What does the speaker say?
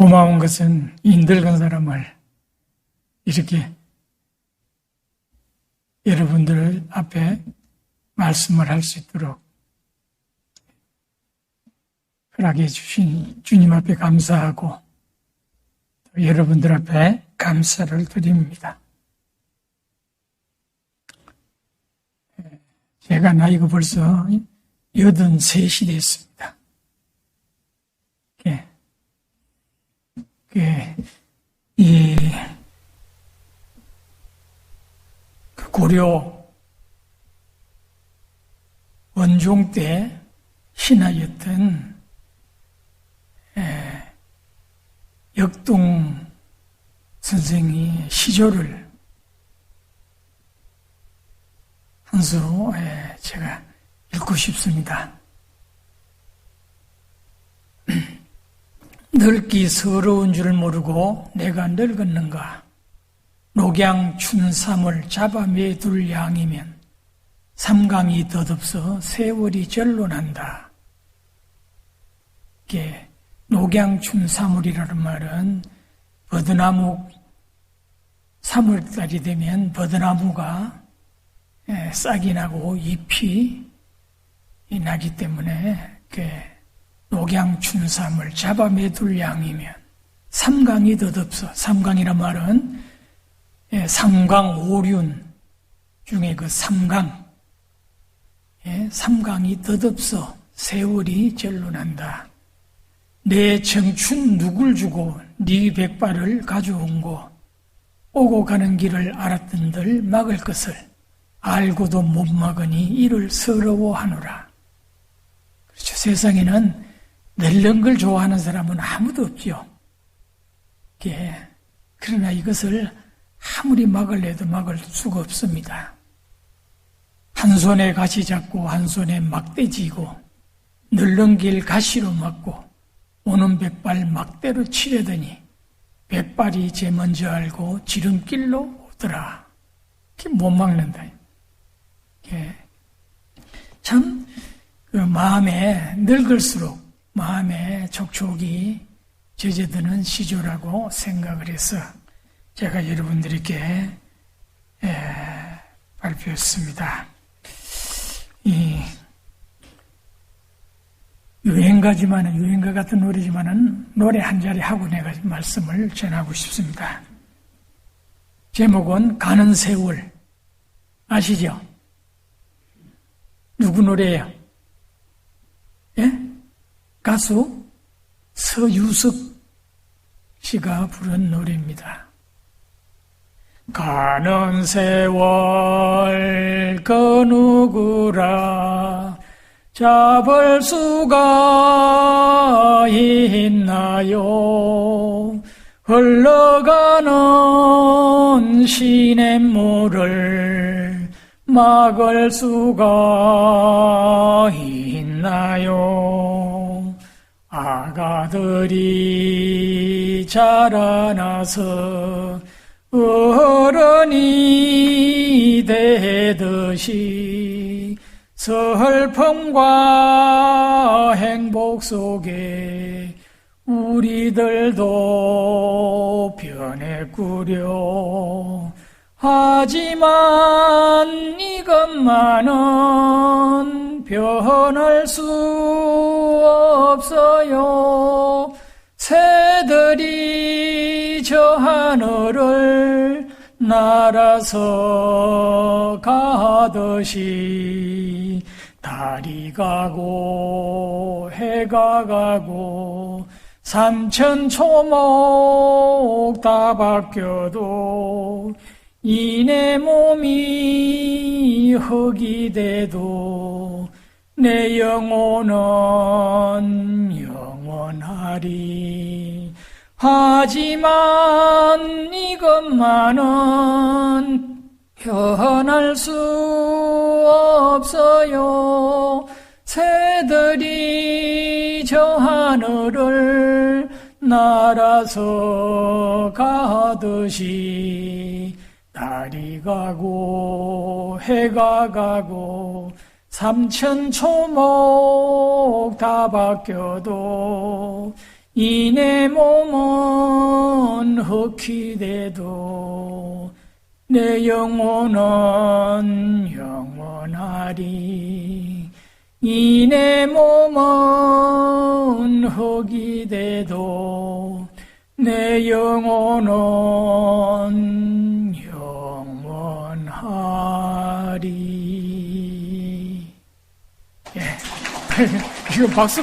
고마운 것은 인들건 사람을 이렇게 여러분들 앞에 말씀을 할 수 있도록 허락해 주신 주님 앞에 감사하고 여러분들 앞에 감사를 드립니다. 제가 나이가 벌써 여든 셋이 됐습니다. 예. 예. 이그 고려 원종 때 신하였던 역동 선생이 시조를 한수 제가 읽고 싶습니다. 늙기 서러운 줄 모르고 내가 늙었는가? 녹양 춘삼을 잡아 매둘 양이면 삼강이 덧없어 세월이 절로 난다. 이게 녹양춘사물이라는 말은 버드나무 3월달이 되면 버드나무가 예, 싹이 나고 잎이 나기 때문에 녹양 춘삼을 잡아 매둘 양이면 삼강이 덧없어 삼강이란 말은 예, 삼강 오륜 중에 그 삼강 예, 삼강이 덧없어 세월이 절로 난다. 내 청춘 누굴 주고 네 백발을 가져온 고 오고 가는 길을 알았던들 막을 것을 알고도 못 막으니 이를 서러워하노라. 그렇죠. 세상에는 늙는 걸 좋아하는 사람은 아무도 없죠. 예. 그러나 이것을 아무리 막을래도 막을 수가 없습니다. 한 손에 가시 잡고 한 손에 막대 지고 늙는 길 가시로 막고 오는 백발 막대로 치려더니 백발이 제 먼저 알고 지름길로 오더라. 못 막는다. 참, 그 마음에 늙을수록 마음에 촉촉이 젖어드는 시조라고 생각을 해서 제가 여러분들에게 발표했습니다. 이 유행가지만은 유행가 같은 노래지만은 노래 한 자리 하고 내가 말씀을 전하고 싶습니다. 제목은 가는 세월 아시죠? 누구 노래예요? 예? 가수 서유석 씨가 부른 노래입니다. 가는 세월 그 누구라 잡을 수가 있나요? 흘러가는 시냇물을 막을 수가 자라나서 어른이 되듯이 슬픔과 행복 속에 우리들도 변했구려. 하지만 이것만은 변할 수 없어요. 저 하늘을 날아서 가듯이 달이 가고 해가 가고 삼천 초목 다 바뀌어도 이내 몸이 흙이 돼도 내 영혼은 영원하리 하지만 이것만은 변할 수 없어요. 새들이 저 하늘을 날아서 가듯이 달이 가고 해가 가고 삼천 초목 다 바뀌어도 이내 몸은 흑히돼도 내 영혼은 영원하리. 이내 몸은 흑이 돼도 내 영혼은 영원하리. 예. 이거 박수